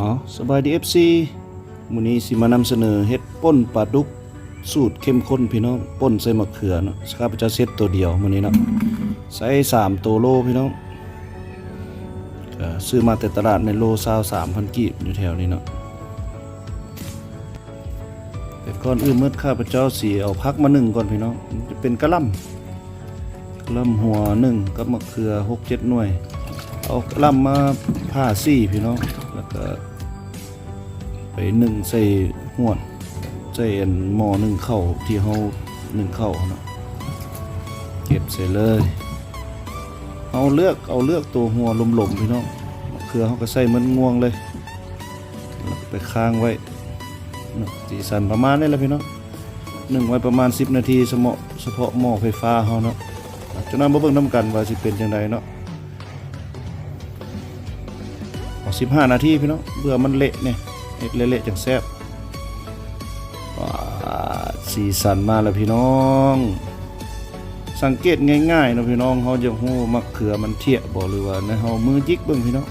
อ๋อสบายดีเอฟซีมื้อนี้สิมานำเสนอเฮ็ดป่นปลาดุกสูตรเข้มข้นพี่น้องป่นใส่มะเขือเนาะข้าพเจ้าเซตตัวเดียวมื้อนี้เนาะใส่3ตัวโลพี่น้องก็ซื้อมาแต่ตลาดในโล23,000กีบอยู่แถวนี้เนาะแต่ก่อนอื่นเมื่อข้าพเจ้าสิเอาพักมาหนึ่งก่อนพี่น้องจะเป็นกะล่ำกะล่ำหัวหนึ่งกับมะเขือ6-7หน่วย เอากระลำมาผ่าซี่พี่น้อง แล้วก็ ไปหนึ่งใส่หวดใส่อันหม้อหนึ่งเข้าที่เฮาหนึ่งเข้าเนาะเก็บใส่เลยเอาเลือกเอาเลือกตัวหัวลมๆพี่น้องมะเขือเฮาก็ใส่มันง่วงเลยแล้วไปค้างไว้สีสันประมาณนี้แหละพี่น้องหนึ่งไว้ประมาณ 10 นาทีเฉพาะเฉพาะหม้อไฟฟ้าเฮาเนาะจะนำมาเบิ่งนํกันว่าสิเป็นจังไดเนาะ เอาสิบห้านาทีพี่น้องเบื่อมันเละเนี่ยเฮ็ดเละๆจังแซ่บว้าสีสันมาแล้วพี่น้อง สังเกตง่ายๆนะพี่น้องเขาจะฮู้มะเขือมันเทียบ่หรือว่าในเฮามือจิกเบิ่งพี่น้อง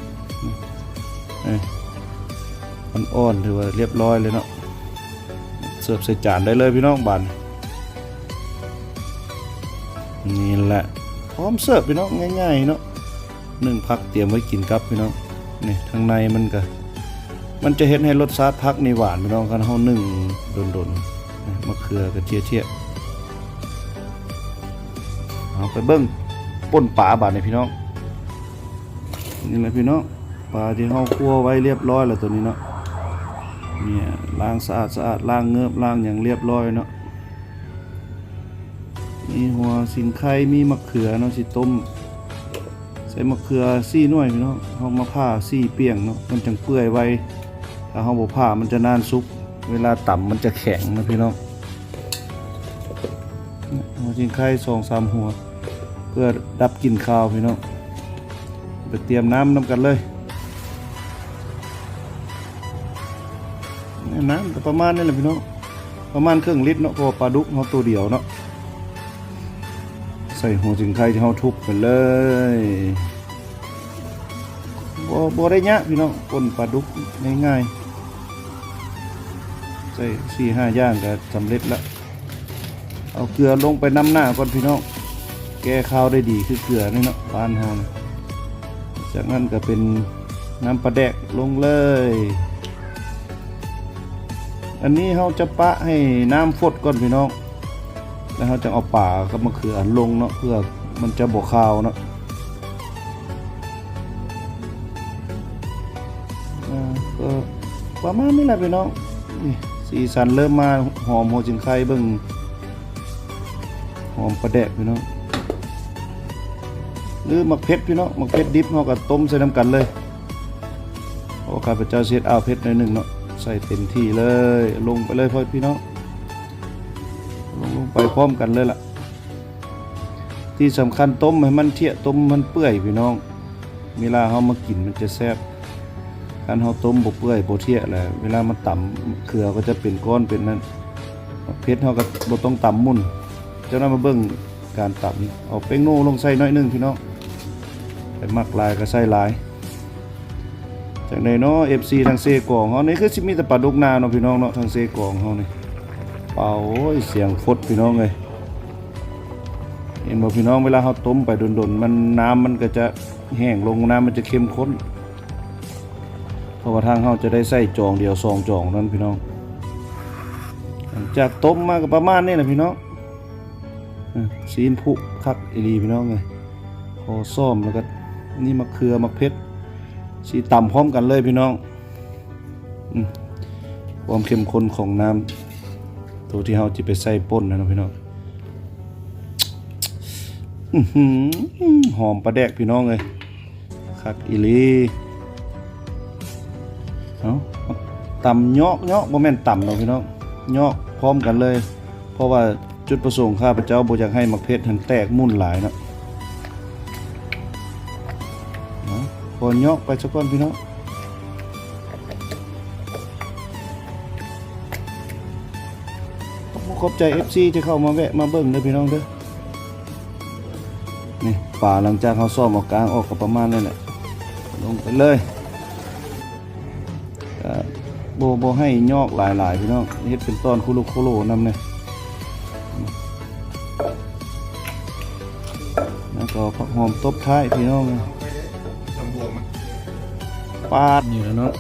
มันอ่อนถือว่าเรียบร้อยเลยเนาะเสิร์ฟใส่จานได้เลยพี่น้องบานนี่แหละพร้อมเสิร์ฟพี่น้องง่ายๆเนาะหนึ่งพักเตรียมไว้กินครับพี่น้อง นี่ทางในมันก็มันจะเห็นให้รสชาติพักนี่หวานพี่น้องกันเฮานึ่งโดนๆนี่มะเขือกระเทียเทียเอาไปเบิ้งป่นปลาบาดนี่พี่น้องนี่แหละพี่น้องปลาที่เฮาคั่วไว้เรียบร้อยแล้วตัวนี้เนาะเนี่ยล้างสะอาดสะอาดล้างเงือบล้างอย่างเรียบร้อยเนาะมีหัวสิงไข่มีมะเขือเนาะสิต้ม ส่มะเขือซี่น่วยพี่น้องเฮามาผ่าซี่เปียงเนาะมันจังเปื่อยไวถ้าเฮาบ่ผ่ามันจะนานสุก เวลาต่ำมันจะแข็งนะพี่น้องหัวจิงไข่สองสามหัว เพื่อดับกลิ่นคาวพี่น้องไปเตรียมน้ำน้ำกันเลยนี่น้ำก็ประมาณนี้แหละพี่น้องประมาณครึ่งลิตรเนาะพระว่าปลาดุกเฮาตัวเดียวเนาะใส่หัวจิงไข่ที่เขาทุบไปเลย บ่บ่ได้ยะพี่น้องปนปลาดุกง่ายๆใส่สี่ห้าย่างก็สำเร็จละเอาเกลือลงไปน้ำหน้าก่อนพี่น้องแก้ข้าวได้ดีคือเกลือนี่เนาะบ้านเฮานจากนั้นก็เป็นน้ำปลาแดกลงเลย อันนี้เราจะปะให้น้ำฟดก่อนพี่น้องแล้วเราจะเอาป่ากับมะเขือลงเนาะเพื่อมันจะบวคาวเนาะ ก็ประมาณนี้แหละพี่น้องนี่สีสันเริ่มมาหอมหัวจิงไข่เบิ่งหอมประแดะพี่น้องหรือมะเพ็ดพี่น้องมะเพ็ดดิบเราก็ต้มใส่น้ำกันเลยเพราะว่าข้าพเจ้าเสียดเอาเพ็ดหน่อยหนึ่งเนาะใส่เต็มที่เลย ลงไปเลยพ่อพี่น้องลงลงไปพร้อมกันเลยล่ะ ที่สำคัญต้มให้มันเที่ยต้มมันเปื่อยพี่น้องเวลาเฮามากินมันจะแซ่บ การเฮาต้มบ่เปื่อยบ่เที่ยแหละเวลามันต่ำเขือก็จะเป็นก้อนเป็นนั้นเพชรเฮาก็บ่ต้องต่ำมุ่นเจ้านั้นมาเบิ่งการต่ำเอาเป้งโน่ลงใส่น้อยนึงพี่น้องไปมักลายก็ใส่ลายจากในเนาะ FC ทางเซกองเฮานี่คือสิมีแต่ปลาดุกนาเนาะพี่น้องเนาะทางเซกองเฮานี่เป่าโอ้ยเสียงฟดพี่น้องเลยเห็นบอกพี่น้องเวลาเขาต้มไปดนๆมันน้ำมันก็จะแห้งลงน้ำมันจะเข้มข้น เพราะว่าทางเขาจะได้ใส่จองเดียวซองจองนั้นพี่น้องหลังจากต้มมาก็ประมาณนี้แหละพี่น้องซีนผุคักอีรีพี่น้องเลยคอซ่อมแล้วก็นี่มะเขือมะเพชรสีต่ำพร้อมกันเลยพี่น้องอความเข้มข้นของน้ำตัวที่เราจะไปใส่ป่นนะนะพี่น้องหอมปลาแดกพี่น้องเลยคักอีลี เอาตำยอกยอกบ่แม่นต่ำเนาพี่น้องยอกพร้อมกันเลย เพราะว่าจุดประสงค์ข้าพเจ้าบ่อยากให้มักเพชรหันแตกมุ่นหลายเนาะเอาพอยอกไปสักก้อนพี่น้องขอบใจ FC ที่เข้ามาแวะมาเบิ่งเด้อพี่น้องเด้อนี่ป่าหลังจากเขาซ่อมออกกลางออกก็ประมาณนั่นแหละลงไปเลย โบโบให้ยอกหลายๆพี่น้องเฮ็ดเป็นตอนคุโลโคโลนำเนี่ยแล้วก็ผักหอมตบท้ายพี่น้องลำบวกมันปาดนี่แหละเนาะ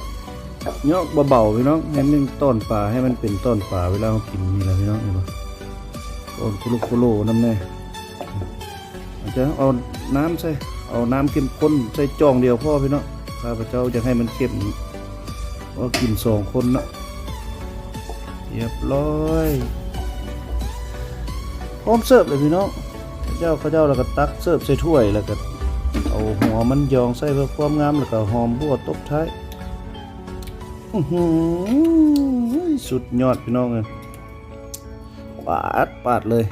ยอกเบาๆพี่น้องให้นึ่งต้นปลาให้มันเป็นต้นปลาเวลาเรากินนี่แหละพี่น้องเห็นปะต้นคุโลโคโลนำแน่อาจจะเอาน้ำใส่เอาน้ำเข้มข้นใส่จองเดียวพ่อพี่น้องข้าพเจ้าจะให้มันเข้ม ว่ากินสองคนนะเรียบร้อยพร้อมเสิร์ฟเลยพี่น้องเจ้าข้าเจ้าแล้วก็ตักเสิร์ฟใส่ถ้วยแล้วก็เอาหัวมันยองใส่เพื่อความงามแล้วก็หอมบัวตบท้ายอื้อหือสุดยอดพี่น้องเลยปาดปาดเลย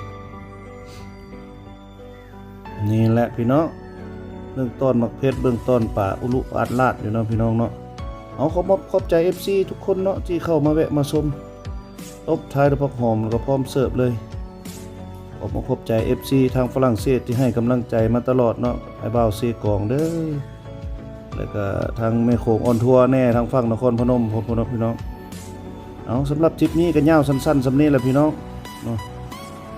นี่แหละพี่น้องเบื้องต้นมักเพชรเบื้องต้นป่าอุลุอาดลาดอยู่เนาะพี่น้องเนาะ เอาขอบขอบใจ FC ทุกคนเนาะที่เข้ามาแวะมาชมตบท้ายด้วยผักหอมก็พร้อมเสิร์ฟเลยขอบขอบใจ FC ทางฝรั่งเศสที่ให้กำลังใจมาตลอดเนาะไอ้บ่าวเซกองเด้อแล้วก็ทางแม่โขงออนทัวร์แน่ทางฝั่งนครพนมพนมพี่น้องเอาสำหรับทริปนี้ก็ยาวสั้นๆสำนี้แหละพี่น้องเนาะ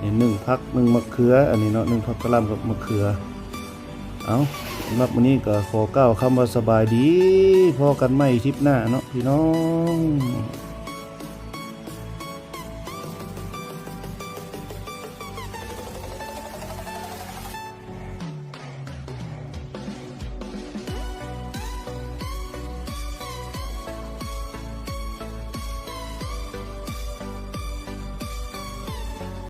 นี่หนึ่งพักหนึ่งมะเขืออันนี้เนาะหนึ่งพักกะลำกับมะเขือ เอาสำหรับวันนี้ก็ขอก้าวคำว่าสบายดีพอกันไม่ทริปหน้าเนาะพี่น้อง